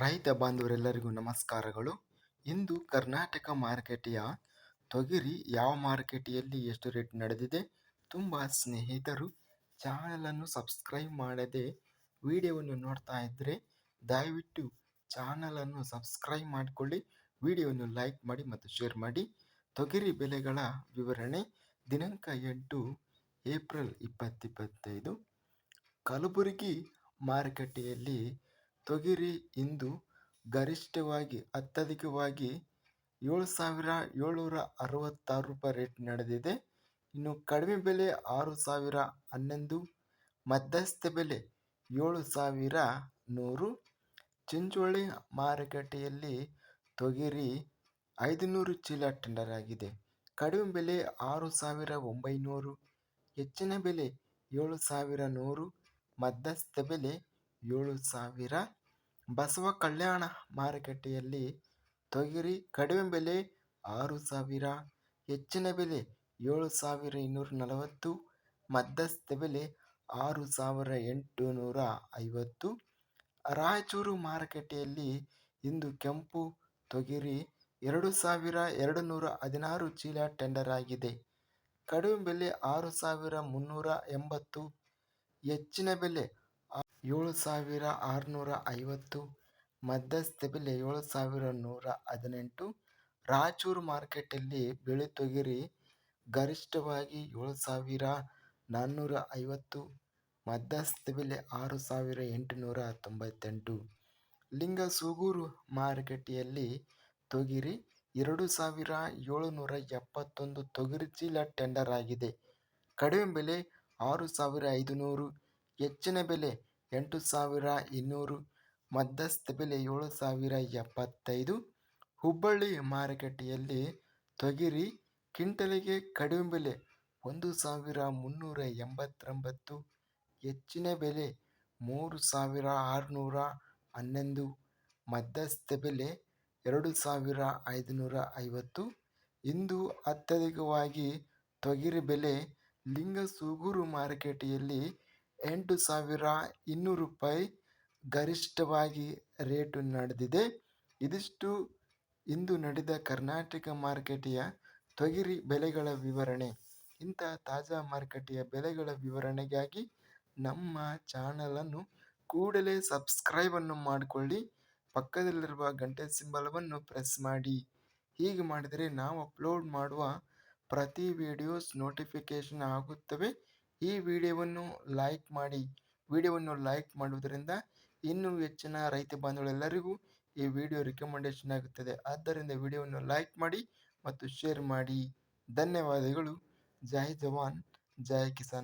ರೈತ ಬಾಂಧವರೆಲ್ಲರಿಗೂ ನಮಸ್ಕಾರಗಳು. ಇಂದು ಕರ್ನಾಟಕ ಮಾರುಕಟ್ಟೆಯ ತೊಗರಿ ಯಾವ ಮಾರುಕಟ್ಟೆಯಲ್ಲಿ ಎಷ್ಟು ರೇಟ್ ನಡೆದಿದೆ ತುಂಬ ಸ್ನೇಹಿತರು ಚಾನಲನ್ನು ಸಬ್ಸ್ಕ್ರೈಬ್ ಮಾಡದೆ ವಿಡಿಯೋವನ್ನು ನೋಡ್ತಾ ಇದ್ದರೆ ದಯವಿಟ್ಟು ಚಾನಲನ್ನು ಸಬ್ಸ್ಕ್ರೈಬ್ ಮಾಡಿಕೊಳ್ಳಿ, ವಿಡಿಯೋವನ್ನು ಲೈಕ್ ಮಾಡಿ ಮತ್ತು ಶೇರ್ ಮಾಡಿ. ತೊಗರಿ ಬೆಲೆಗಳ ವಿವರಣೆ ದಿನಾಂಕ ಎಂಟು ಏಪ್ರಿಲ್ ಇಪ್ಪತ್ತಿಪ್ಪತ್ತೈದು ಕಲಬುರಗಿ ಮಾರುಕಟ್ಟೆಯಲ್ಲಿ ತೊಗರಿ ಇಂದು ಗರಿಷ್ಠವಾಗಿ ಅತ್ಯಧಿಕವಾಗಿ ಏಳು ಸಾವಿರ ಏಳ್ನೂರ ಅರವತ್ತಾರು ರೂಪಾಯಿ ರೇಟ್ ನಡೆದಿದೆ. ಇನ್ನು ಕಡಿಮೆ ಬೆಲೆ ಆರು ಸಾವಿರ ಹನ್ನೊಂದು, ಮಧ್ಯಸ್ಥ ಬೆಲೆ ಏಳು ಸಾವಿರ ನೂರು. ಚಿಂಚೋಳಿ ಮಾರುಕಟ್ಟೆಯಲ್ಲಿ ತೊಗರಿ ಐದುನೂರು ಚೀಲ ಟೆಂಡರ್ ಆಗಿದೆ. ಕಡಿಮೆ ಬೆಲೆ ಆರು ಸಾವಿರ ಒಂಬೈನೂರು, ಹೆಚ್ಚಿನ ಬೆಲೆ ಏಳು ಸಾವಿರ ನೂರು, ಮಧ್ಯಸ್ಥ ಬೆಲೆ ಏಳು ಸಾವಿರ ಬಸವ ಕಲ್ಯಾಣ ಮಾರುಕಟ್ಟೆಯಲ್ಲಿ ತೊಗರಿ ಕಡಿಮೆ ಬೆಲೆ ಆರು ಸಾವಿರ, ಹೆಚ್ಚಿನ ಬೆಲೆ ಏಳು ಸಾವಿರ ಇನ್ನೂರ ನಲವತ್ತು, ಮಧ್ಯಸ್ಥ ಬೆಲೆ ಆರು ಸಾವಿರ ಎಂಟು ನೂರ ಐವತ್ತು. ರಾಯಚೂರು ಮಾರುಕಟ್ಟೆಯಲ್ಲಿ ಇಂದು ಕೆಂಪು ತೊಗರಿ ಎರಡು ಸಾವಿರ ಎರಡು ನೂರ ಹದಿನಾರು ಚೀಲ ಟೆಂಡರ್ ಆಗಿದೆ. ಕಡಿಮೆ ಬೆಲೆ ಆರು ಸಾವಿರ ಮುನ್ನೂರ ಎಂಬತ್ತು, ಹೆಚ್ಚಿನ ಬೆಲೆ ಏಳು ಸಾವಿರ ಆರುನೂರ ಐವತ್ತು, ಮಧ್ಯಸ್ಥ ಬೆಲೆ ಏಳು ಸಾವಿರ ನೂರ ಹದಿನೆಂಟು, ರಾಯಚೂರು ಮಾರ್ಕೆಟಲ್ಲಿ ಬೆಳೆ ತೊಗರಿ ಗರಿಷ್ಠವಾಗಿ ಏಳು ಸಾವಿರ ನಾನ್ನೂರ ಐವತ್ತು, ಮಧ್ಯಸ್ಥ ಬೆಲೆ ಆರು ಸಾವಿರ ಎಂಟುನೂರ ತೊಂಬತ್ತೆಂಟು. ಲಿಂಗಸೂಗೂರು ಮಾರುಕಟ್ಟೆಯಲ್ಲಿ ತೊಗರಿ ಎರಡು ಸಾವಿರ ಏಳುನೂರ ಎಪ್ಪತ್ತೊಂದು ತೊಗರಿ ಚೀಲ ಟೆಂಡರ್ ಆಗಿದೆ. ಕಡಿಮೆ ಬೆಲೆ ಆರು ಸಾವಿರ ಐದುನೂರು, ಹೆಚ್ಚಿನ ಬೆಲೆ ಎಂಟು ಸಾವಿರ ಇನ್ನೂರು, ಮಧ್ಯಸ್ಥ ಬೆಲೆ ಏಳು ಸಾವಿರ ಎಪ್ಪತ್ತೈದು, ಹುಬ್ಬಳ್ಳಿ ಮಾರುಕಟ್ಟೆಯಲ್ಲಿ ತೊಗರಿ ಕ್ವಿಂಟಲಿಗೆ ಕಡಿಮೆ ಬೆಲೆ ಒಂದು ಸಾವಿರ ಮುನ್ನೂರ ಎಂಬತ್ತೊಂಬತ್ತು, ಹೆಚ್ಚಿನ ಬೆಲೆ ಮೂರು ಸಾವಿರ ಆರುನೂರ ಹನ್ನೊಂದು, ಮಧ್ಯಸ್ಥ ಬೆಲೆ ಎರಡು ಸಾವಿರ ಐದುನೂರ ಐವತ್ತು. ಇಂದು ಅತ್ಯಧಿಕವಾಗಿ ತೊಗರಿ ಬೆಲೆ ಲಿಂಗಸೂಗೂರು ಮಾರುಕಟ್ಟೆಯಲ್ಲಿ ಎಂಟು ಸಾವಿರ ಇನ್ನೂರು ರೂಪಾಯಿ ಗರಿಷ್ಠವಾಗಿ ರೇಟು ನಡೆದಿದೆ. ಇದಿಷ್ಟು ಇಂದು ನಡೆದ ಕರ್ನಾಟಕ ಮಾರುಕಟ್ಟೆಯ ತೊಗರಿ ಬೆಲೆಗಳ ವಿವರಣೆ. ಇಂತಹ ತಾಜಾ ಮಾರುಕಟ್ಟೆಯ ಬೆಲೆಗಳ ವಿವರಣೆಗಾಗಿ ನಮ್ಮ ಚಾನಲನ್ನು ಕೂಡಲೇ ಸಬ್ಸ್ಕ್ರೈಬನ್ನು ಮಾಡಿಕೊಳ್ಳಿ. ಪಕ್ಕದಲ್ಲಿರುವ ಗಂಟೆ ಸಿಂಬಲವನ್ನು ಪ್ರೆಸ್ ಮಾಡಿ. ಹೀಗೆ ಮಾಡಿದರೆ ನಾವು ಅಪ್ಲೋಡ್ ಮಾಡುವ ಪ್ರತಿ ವಿಡಿಯೋಸ್ ನೋಟಿಫಿಕೇಷನ್ ಆಗುತ್ತವೆ. ಈ ವಿಡಿಯೋವನ್ನು ಲೈಕ್ ಮಾಡಿ, ವಿಡಿಯೋವನ್ನು ಲೈಕ್ ಮಾಡುವುದರಿಂದ ಇನ್ನೂ ಹೆಚ್ಚಿನ ರೈತ ಬಾಂಧವರೆಲ್ಲರಿಗೂ ಈ ವಿಡಿಯೋ ರಿಕಮೆಂಡೇಶನ್ ಆಗುತ್ತದೆ. ಆದ್ದರಿಂದ ವಿಡಿಯೋವನ್ನು ಲೈಕ್ ಮಾಡಿ ಮತ್ತು ಶೇರ್ ಮಾಡಿ. ಧನ್ಯವಾದಗಳು. ಜೈ ಜವಾನ್, ಜೈ ಕಿಸಾನ್.